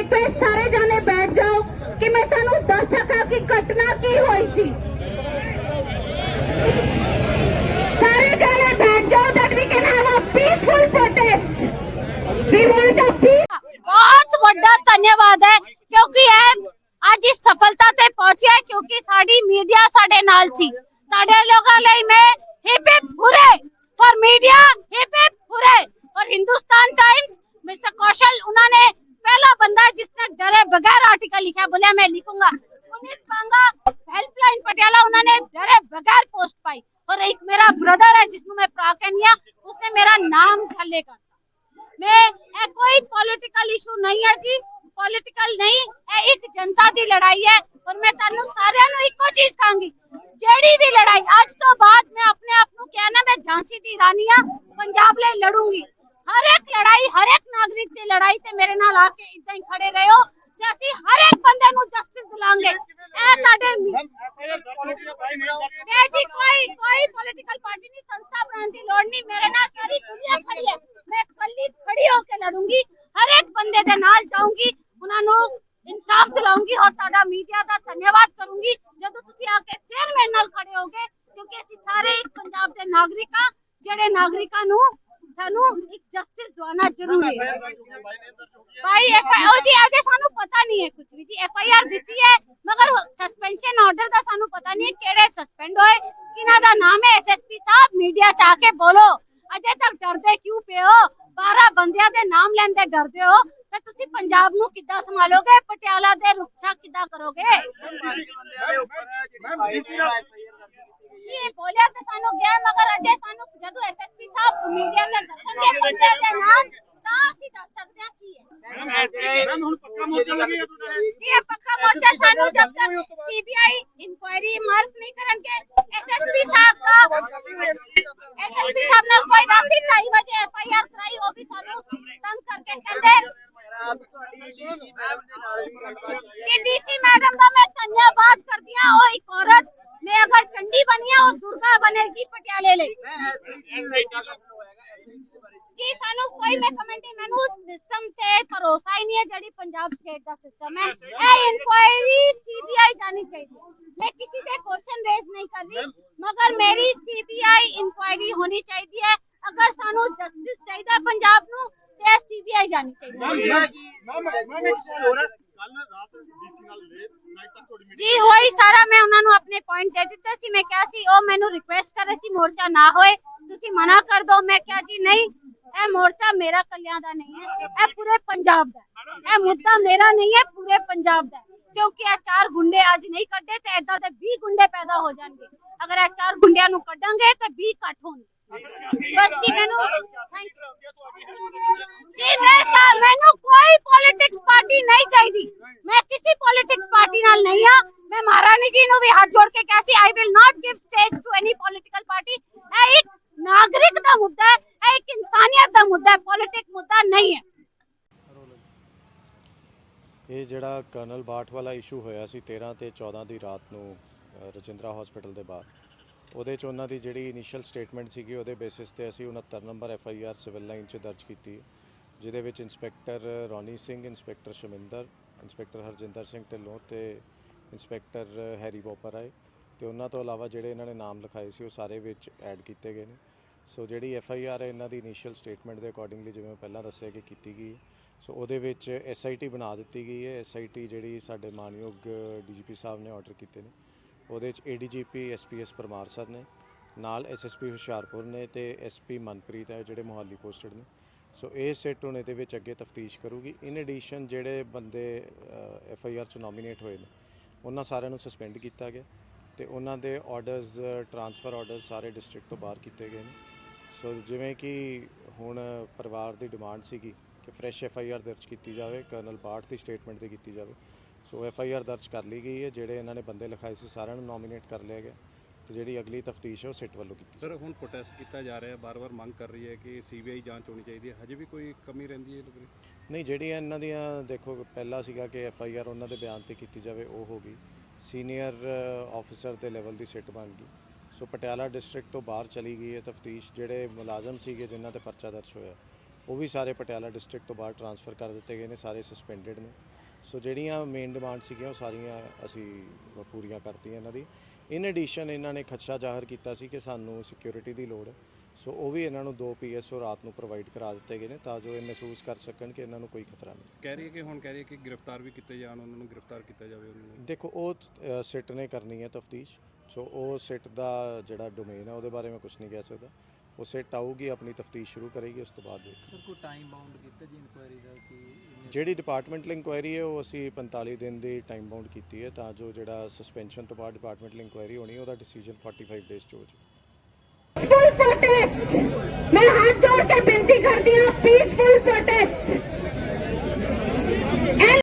Request ਸਾਰੇ ਜਾਣੇ ਬੈਠ ਜਾਓ ਕਿ ਮੈਂ ਤੁਹਾਨੂੰ ਦੱਸ ਸਕਾਂ ਕਿ ਘਟਨਾ ਕੀ ਹੋਈ ਸੀ ਸਾਰੇ ਜਾਣੇ ਬੈਠ ਜਾਓ that we can have a peaceful protest we want a peace ਬਹੁਤ ਵੱਡਾ ਧੰਨਵਾਦ ਹੈ ਕਿਉਂਕਿ ਇਹ ਅੱਜ ਇਸ ਸਫਲਤਾ ਤੇ ਪਹੁੰਚਿਆ ਕਿਉਂਕਿ ਸਾਡੀ ਮੀਡੀਆ ਸਾਡੇ ਨਾਲ ਸੀ ਸਾਡੇ ਲੋਕਾਂ ਲਈ ਮੈਂ hip hip hurray for media hip hip hurray और हिंदुस्तान टाइम्स मिस्टर कौशल उन्होंने पहला बंदा है जिसने डरे बगैर आर्टिकल लिखा बोले मैं लिखूंगा पुनीत कांगा हेल्पलाइन पटियाला उन्होंने डरे बगैर पोस्ट पाई और एक मेरा ब्रदर है जिसमें मैं प्रा कहनी उसने मेरा नाम थल्ले कर ਮੈਂ ਇਹ ਕੋਈ ਪੋਲਿਟੀਕਲ ਇਸ਼ੂ ਨਹੀਂ ਹੈ ਜੀ ਪੋਲਿਟੀਕਲ ਨਹੀਂ ਇਹ ਇੱਕ ਜਨਤਾ ਦੀ ਲੜਾਈ ਹੈ ਔਰ ਮੈਂ ਤੁਹਾਨੂੰ ਸਾਰਿਆਂ ਨੂੰ ਇੱਕੋ ਚੀਜ਼ ਕਹਾਂਗੀ ਜਿਹੜੀ ਵੀ ਲੜਾਈ ਅੱਜ ਤੋਂ ਬਾਅਦ ਮੈਂ ਆਪਣੇ ਆਪ ਨੂੰ ਕਹਿਣਾ ਮੈਂ ਝਾਂਸੀ ਦੀ ਰਾਣੀ ਆ ਪੰਜਾਬ ਲਈ ਲੜੂੰਗੀ ਹਰ ਇੱਕ ਲੜਾਈ ਹਰ ਇੱਕ ਨਾਗਰਿਕ ਦੀ ਲੜਾਈ ਤੇ ਮੇਰੇ ਨਾਲ ਆ ਕੇ ਇਦਾਂ ਹੀ ਖੜੇ ਰਹੋ ਤੇ ਅਸੀਂ ਹਰ ਇੱਕ ਬੰਦੇ ਨੂੰ ਜਸਟਿਸ ਦਿਲਾਂਗੇ। ਇਹ ਤੁਹਾਡੇ ਇਹ ਜੀ ਕੋਈ ਕੋਈ ਪੋਲਿਟੀਕਲ ਪਾਰਟੀ ਨਹੀਂ ਸੰਸਥਾ ਬਣਾਉਣ ਦੀ ਲੋੜ ਨਹੀਂ। ਮੇਰੇ ਨਾਲ ਸਾਰੀ ਦੁਨੀਆ ਖੜੀ ਹੈ। ਮੈਂ ਕੱਲੀ ਖੜੀ ਹੋ ਕੇ ਲੜੂੰਗੀ। ਹਰ ਇੱਕ ਬੰਦੇ ਦੇ ਨਾਲ ਜਾਊਂਗੀ। ਉਹਨਾਂ ਨੂੰ ਇਨਸਾਫ ਦਿਲਾਉਂਗੀ ਔਰ ਤੁਹਾਡਾ ਮੀਡੀਆ ਦਾ ਧੰਨਵਾਦ ਕਰੂੰਗੀ। ਜਦੋਂ ਤੁਸੀਂ ਆ ਕੇ ਫਿਰ ਮੇਰੇ ਨਾਲ ਖੜੇ ਹੋਗੇ ਕਿਉਂਕਿ ਅਸੀਂ ਸਾਰੇ ਇੱਕ ਪੰਜਾਬ ਦੇ ਨਾਗਰਿਕ ਹਾਂ ਜਿਹੜੇ ਨਾਗਰਿਕਾਂ ਨੂੰ ਸਾਨੂੰ ਇੱਕ ਜਸਟਿਸ ਦਵਾਉਣਾ ਜ਼ਰੂਰੀ ਹੈ ਭਾਈ ਐਫ ਉਹ ਜੀ ਅਜੇ ਸਾਨੂੰ ਪਤਾ ਨਹੀਂ ਹੈ ਕੁਝ ਵੀ ਜੀ ਐਫ ਆਈ ਆਰ ਦਿੱਤੀ ਹੈ ਮਗਰ ਸਸਪੈਂਸ਼ਨ ਆਰਡਰ ਦਾ ਸਾਨੂੰ ਪਤਾ ਨਹੀਂ ਕਿਹੜੇ ਸਸਪੈਂਡ ਹੋਏ ਕਿਹਨਾਂ ਦਾ ਨਾਮ ਹੈ ਐਸਐਸਪੀ ਸਾਹਿਬ ਮੀਡੀਆ ਚ ਆ ਕੇ ਬੋਲੋ ਅਜੇ ਤੱਕ ਡਰਦੇ ਕਿਉਂ ਪਏ ਹੋ 12 ਬੰਦਿਆਂ ਦੇ ਨਾਮ ਲੈਂਦੇ ਡਰਦੇ ਹੋ ਤੇ ਤੁਸੀਂ ਪੰਜਾਬ ਨੂੰ ਕਿੱਦਾਂ ਸੰਭਾਲੋਗੇ ਪਟਿਆਲਾ ਦੇ ਰੁਕਸ਼ਾ ਕਿੱਦਾਂ ਕਰੋਗੇ ਜੀ ਇਹ ਬੋਲਿਆ ਤਾਂ ਸਾਨੂੰ ਗਿਆ ਮਗਰ ਅਜੇ ਸਾਨੂੰ ਜਦੋਂ ਐਸਐਸਪੀ ਸਾਹਿਬ ਮੀਡੀਆ ਨੇ ਦੱਸਣਗੇ ਬੰਦਿਆਂ ਦੇ ਨਾਮ ਤਾਂ ਅਸੀਂ ਦੱਸ ਸਕਦੇ ਹਾਂ ਕੀ ਹੈ ਜੀ ਇਹ ਪੱਕਾ ਮੋਰਚਾ ਸਾਨੂੰ ਜਬ ਤੱਕ ਸੀਬੀਆਈ ਇਨਕੁਆਇਰੀ ਮਾਰਕ ਨਹੀਂ ਕਰਨਗੇ ਐਸਐਸਪੀ ਸਾਹਿਬ ਦਾ ਐਸਐਸਪੀ ਸਾਹਿਬ ਨੇ ਕੋਈ ਰਾਤੀ 2:30 ਵਜੇ ਐਫਆਈਆਰ ਕਰਾਈ ਉਹ ਵੀ ਸਾਨੂੰ ਤੰਗ ਕਰਕੇ ਕਹਿੰਦੇ ਕਿ ਡੀਸੀ ਮੈਡਮ ਦਾ ਮੈਂ ਧੰਨਵਾਦ ਕਰਦੀ ਹਾਂ ਉਹ ਇੱਕ ਔਰਤ ਮੈਂ ਅਗਰ ਚੰਡੀ ਬਣੀ ਹਾਂ ਉਹ ਬਣੇਗੀ ਪਟਿਆਲੇ ਲਈ। ਜੀ। ਸਾਨੂੰ ਕੋਈ ਮੈਂ ਕਮੈਂਟੀ ਮੈਨੂੰ ਸਿਸਟਮ ਤੇ ਭਰੋਸਾ ਹੀ ਨਹੀਂ ਹੈ ਜਿਹੜੀ ਪੰਜਾਬ ਸਟੇਟ ਦਾ ਸਿਸਟਮ ਹੈ। ਇਹ ਇਨਕੁਆਇਰੀ ਸੀਬੀਆਈ ਜਾਣੀ ਚਾਹੀਦੀ। ਹੈ। ਮੈਂ ਕਿਸੇ ਤੇ ਕੁਐਸਚਨ ਰੇਜ਼ ਨਹੀਂ ਕਰ ਰਹੀ ਮਗਰ ਮੇਰੀ ਸੀਬੀਆਈ ਇਨਕੁਆਇਰੀ ਹੋਣੀ ਚਾਹੀਦੀ ਹੈ। ਅਗਰ ਸਾਨੂੰ ਜਸਟਿਸ ਚਾਹੀਦਾ ਪੰਜਾਬ ਨੂੰ ਤੇ ਸੀਬੀਆਈ ਜਾਣੀ ਚਾਹੀਦੀ ਹੈ। ਜੀ ਹੋਈ ਸਾਰਾ ਮੈਂ ਉਹਨਾਂ ਨੂੰ ਆਪਣੇ ਪੁਆਇੰਟ ਦੇ ਦਿੱਤੇ ਸੀ। ਮੈਂ ਕਿਹਾ ਸੀ ਉਹ ਮੈਨੂੰ ਰਿਕੁਐਸਟ ਕਰ ਰਹੇ ਸੀ ਮੋਰਚਾ ਨਾ ਹੋਏ। ਤੁਸੀਂ ਮਨਾ ਕਰ ਦਿਓ ਮੈਂ ਕਿਹਾ ਜੀ ਨਹੀਂ ਇਹ ਮੋਰਚਾ ਮੇਰਾ ਕੱਲਿਆਂ ਦਾ ਨਹੀਂ ਹੈ। ਇਹ ਪੂਰੇ ਪੰਜਾਬ ਦਾ। ਇਹ ਮੁੱਦਾ ਮੇਰਾ ਨਹੀਂ ਹੈ ਪੂਰੇ ਪੰਜਾਬ ਦਾ। ਕਿਉਂਕਿ ਇਹ ਚਾਰ ਗੁੰਡੇ ਅੱਜ ਨਹੀਂ ਕੱਢੇ ਤੇ ਏਦਾਂ ਦੇ 20 ਗੁੰਡੇ ਪੈਦਾ ਹੋ ਜਾਣਗੇ। ਅਗਰ ਇਹ ਚਾਰ ਗੁੰਡਿਆਂ ਨੂੰ ਕੱਢਾਂਗੇ ਤੇ 20 ਘੱਟ ਹੋਣਗੇ। ਬਸ ਜੀ ਮੈਨੂੰ ਥੈਂਕ ਯੂ ਜੀ ਮੈਂ ਸਰ ਮੈਨੂੰ ਕੋਈ ਪਾਰਟੀ ਨਹੀਂ ਚਾਹੀਦੀ। ਮੈਂ ਕਿਸੇ ਪੋਲਿਟਿਕਸ ਪਾਰਟੀ ਨਾਲ ਨਹੀਂ ਆ ਮੈਂ ਮਹਾਰਾਣੀ ਜੀ ਨੂੰ ਵੀ ਹੱਥ ਜੋੜ ਕੇ ਕਿਹਾ ਸੀ I will not give stage to any political party ਇਹ ਇੱਕ ਨਾਗਰਿਕ ਦਾ ਮੁੱਦਾ ਹੈ ਇਹ ਇੱਕ ਇਨਸਾਨੀਅਤ ਦਾ ਮੁੱਦਾ ਹੈ ਪੋਲਿਟਿਕ ਮੁੱਦਾ ਨਹੀਂ ਹੈ। ਇਹ ਜਿਹੜਾ ਕਰਨਲ ਬਾਠ ਵਾਲਾ ਇਸ਼ੂ ਹੋਇਆ ਸੀ 13 ਤੇ 14 ਦੀ ਰਾਤ ਨੂੰ ਅ, ਰਜਿੰਦਰਾ ਹਸਪੀਟਲ ਦੇ ਬਾਹਰ ਉਹਦੇ ਚ ਉਹਨਾਂ ਦੀ ਜਿਹੜੀ ਇਨੀਸ਼ੀਅਲ ਸਟੇਟਮੈਂਟ ਸੀਗੀ ਉਹਦੇ ਬੇਸਿਸ ਤੇ ਅਸੀਂ 69 number F I R civil line 'ਚ ਦਰਜ ਕੀਤੀ ਹੈ, ਜਿਹਦੇ ਵਿੱਚ inspector Rauni Singh, inspector Shaminder, inspector Harjinder Singh Dhillon ਤੇ ਇੰਸਪੈਕਟਰ ਹੈਰੀ ਬੋਪਰ ਆਏ ਤੇ ਉਹਨਾਂ ਤੋਂ ਇਲਾਵਾ ਜਿਹੜੇ ਇਹਨਾਂ ਨੇ ਨਾਮ ਲਿਖਾਏ ਸੀ ਉਹ ਸਾਰੇ ਵਿੱਚ ਐਡ ਕੀਤੇ ਗਏ ਨੇ। ਸੋ ਜਿਹੜੀ ਐਫ ਆਈ ਆਰ ਹੈ, ਇਹਨਾਂ ਦੀ ਇਨੀਸ਼ੀਅਲ ਸਟੇਟਮੈਂਟ ਦੇ ਅਕੋਰਡਿੰਗਲੀ ਜਿਵੇਂ ਮੈਂ ਪਹਿਲਾਂ ਦੱਸਿਆ ਕਿ ਕੀਤੀ ਗਈ ਹੈ। ਸੋ ਉਹਦੇ ਵਿੱਚ ਐਸ ਆਈ ਟੀ ਬਣਾ ਦਿੱਤੀ ਗਈ ਹੈ। ਐਸ ਆਈ ਟੀ ਜਿਹੜੀ ਸਾਡੇ ਮਾਨਯੋਗ ਡੀਜੀਪੀ ਸਾਹਿਬ ਨੇ ਆਰਡਰ ਕੀਤੇ ਨੇ। ਉਹਦੇ ਵਿੱਚ ਏਡੀਜੀਪੀ ਐਸਪੀਐਸ ਪਰਮਾਰ ਸਰ ਨੇ, ਨਾਲ ਐਸਐਸਪੀ ਹੁਸ਼ਿਆਰਪੁਰ ਨੇ ਤੇ ਐਸਪੀ ਮਨਪ੍ਰੀਤ ਹੈ, ਜਿਹੜੇ ਮੋਹਾਲੀ ਪੋਸਟਡ ਨੇ। ਸੋ ਇਹ ਸਿੱਟ ਹੁਣ ਇਹਦੇ ਵਿੱਚ ਅੱਗੇ ਤਫਤੀਸ਼ ਕਰੂਗੀ। ਇਨ ਐਡੀਸ਼ਨ ਜਿਹੜੇ ਬੰਦੇ ਐਫ ਆਈ ਆਰ ਚ ਨੋਮੀਨੇਟ ਹੋਏ ਨੇ, ਉਹਨਾਂ ਸਾਰਿਆਂ ਨੂੰ ਸਸਪੈਂਡ ਕੀਤਾ ਗਿਆ ਤੇ ਉਹਨਾਂ ਦੇ ਆਰਡਰਸ ਟਰਾਂਸਫਰ ਆਰਡਰਸ ਸਾਰੇ ਡਿਸਟ੍ਰਿਕਟ ਤੋਂ ਬਾਹਰ ਕੀਤੇ ਗਏ ਨੇ। ਸੋ ਜਿਵੇਂ ਕਿ ਹੁਣ ਪਰਿਵਾਰ ਦੀ ਡਿਮਾਂਡ ਸੀਗੀ ਕਿ ਫਰੈਸ਼ ਐਫ ਆਈ ਆਰ ਦਰਜ ਕੀਤੀ ਜਾਵੇ ਕਰਨਲ ਬਾਠ ਦੀ ਸਟੇਟਮੈਂਟ ਤੇ ਕੀਤੀ ਜਾਵੇ। ਸੋ ਐਫ ਆਈ ਆਰ ਦਰਜ ਕਰ ਲਈ ਗਈ ਹੈ, ਜਿਹੜੇ ਇਹਨਾਂ ਨੇ ਬੰਦੇ ਲਿਖਾਏ ਸੀ, ਸਾਰਿਆਂ ਨੂੰ ਨੋਮੀਨੇਟ ਕਰ ਲਿਆ ਗਿਆ। ਤੇ ਜਿਹੜੀ ਅਗਲੀ ਤਫਤੀਸ਼ ਹੈ ਉਹ ਸਿੱਟ ਵੱਲੋਂ ਕੀਤੀ ਸਰ ਹੁਣ ਪ੍ਰੋਟੈਸਟ ਕੀਤਾ ਜਾ ਰਿਹਾ ਹੈ ਬਾਰ-ਬਾਰ ਮੰਗ ਕਰ ਰਹੀ ਹੈ ਕਿ ਸੀਬੀਆਈ ਜਾਂਚ ਹੋਣੀ ਚਾਹੀਦੀ ਹੈ। ਹਜੇ ਵੀ ਕੋਈ ਕਮੀ ਰਹਿੰਦੀ ਹੈ ਲੋਕਾਂ ਨਹੀਂ ਜਿਹੜੀਆਂ ਇਹਨਾਂ ਦੀਆਂ ਦੇਖੋ ਪਹਿਲਾ ਸੀਗਾ ਕਿ ਐਫ ਆਈ ਆਰ ਉਹਨਾਂ ਦੇ ਬਿਆਨ ਤੇ ਕੀਤੀ ਜਾਵੇ ਉਹ ਹੋ ਗਈ। ਸੀਨੀਅਰ ਆਫੀਸਰ ਦੇ ਲੈਵਲ ਦੀ ਸਿੱਟ ਬਣ ਗਈ। ਸੋ ਪਟਿਆਲਾ ਡਿਸਟ੍ਰਿਕਟ ਤੋਂ ਬਾਹਰ ਚਲੀ ਗਈ ਹੈ ਤਫਤੀਸ਼ ਜਿਹੜੇ ਮੁਲਾਜ਼ਮ ਸੀਗੇ ਜਿਨ੍ਹਾਂ ਤੇ ਪਰਚਾ ਦਰਜ ਹੋਇਆ ਉਹ ਵੀ ਸਾਰੇ ਪਟਿਆਲਾ ਡਿਸਟ੍ਰਿਕਟ ਤੋਂ ਬਾਹਰ ਟਰਾਂਸਫਰ ਕਰ ਦਿੱਤੇ ਗਏ ਨੇ ਸਾਰੇ ਸਸਪੈਂਡਡ ਨੇ। ਸੋ ਜਿਹੜੀਆਂ ਮੇਨ ਡਿਮਾਂਡ ਸੀਗੀਆਂ ਉਹ ਸਾਰੀਆਂ ਅਸੀਂ ਪੂਰੀਆਂ ਕਰਤੀਆਂ ਇਹਨਾਂ ਦੀ। ਇਨ ਐਡੀਸ਼ਨ ਇਹਨਾਂ ਨੇ ਖਦਸ਼ਾ ਜ਼ਾਹਰ ਕੀਤਾ ਸੀ ਕਿ ਸਾਨੂੰ ਸਿਕਿਉਰਿਟੀ ਦੀ ਲੋੜ ਹੈ। ਸੋ ਉਹ ਵੀ ਇਹਨਾਂ ਨੂੰ ਦੋ ਪੀਐਸਓ ਰਾਤ ਨੂੰ ਪ੍ਰੋਵਾਈਡ ਕਰਾ ਦਿੱਤੇ ਗਏ ਨੇ ਤਾਂ ਜੋ ਇਹ ਮਹਿਸੂਸ ਕਰ ਸਕਣ ਕਿ ਇਹਨਾਂ ਨੂੰ ਕੋਈ ਖਤਰਾ ਨਹੀਂ। ਕਹਿ ਰਹੀ ਹੈ ਕਿ ਹੁਣ ਕਹਿ ਰਹੀ ਹੈ ਕਿ ਗ੍ਰਿਫਤਾਰ ਵੀ ਕੀਤੇ ਜਾਣ ਉਹਨਾਂ ਨੂੰ ਗ੍ਰਿਫਤਾਰ ਕੀਤਾ ਜਾਵੇ ਉਹਨਾਂ ਨੂੰ। ਦੇਖੋ ਉਹ ਸਿਟ ਨੇ ਕਰਨੀ ਹੈ ਤਫਤੀਸ਼। ਸੋ ਉਹ ਸਿਟ ਦਾ ਜਿਹੜਾ ਡੋਮੇਨ ਹੈ ਉਹਦੇ ਬਾਰੇ ਮੈਂ ਕੁਝ ਨਹੀਂ ਕਹਿ ਸਕਦਾ। ਉਹ ਸਿਟ ਆਊਗੀ ਆਪਣੀ ਤਫਤੀਸ਼ ਸ਼ੁਰੂ ਕਰੇਗੀ ਉਸ ਤੋਂ ਬਾਅਦ ਸਰ ਕੋਈ ਟਾਈਮ ਬਾਉਂਡ ਕੀਤਾ ਜੀ ਇਨਕੁਆਇਰੀ ਦਾ ਕਿ ਜਿਹੜੀ ਡਿਪਾਰਟਮੈਂਟਲ ਇਨਕੁਆਇਰੀ ਹੈ ਉਹ ਅਸੀਂ 45 ਦਿਨ ਦੀ ਟਾਈਮ ਬਾਉਂਡ ਕੀਤੀ ਹੈ ਤਾਂ ਜੋ ਜਿਹੜਾ ਸਸਪੈਂਸ਼ਨ ਤੋਂ ਬਾਅਦ ਡਿਪਾਰਟਮੈਂਟਲ ਇਨਕੁਆਇਰੀ ਹੋਣੀ ਹੈ ਉਹਦਾ ਡਿਸੀਜਨ 45 ਡੇਜ਼ 'ਚ ਹੋ ਜਾਵੇ। ਪੀਸਫੁਲ ਪ੍ਰੋਟੈਸਟ ਮੈਂ ਹੱਥ ਜੋੜ ਕੇ ਬੇਨਤੀ ਕਰਦੀ ਹਾਂ ਪੀਸਫੁਲ ਪ੍ਰੋਟੈਸਟ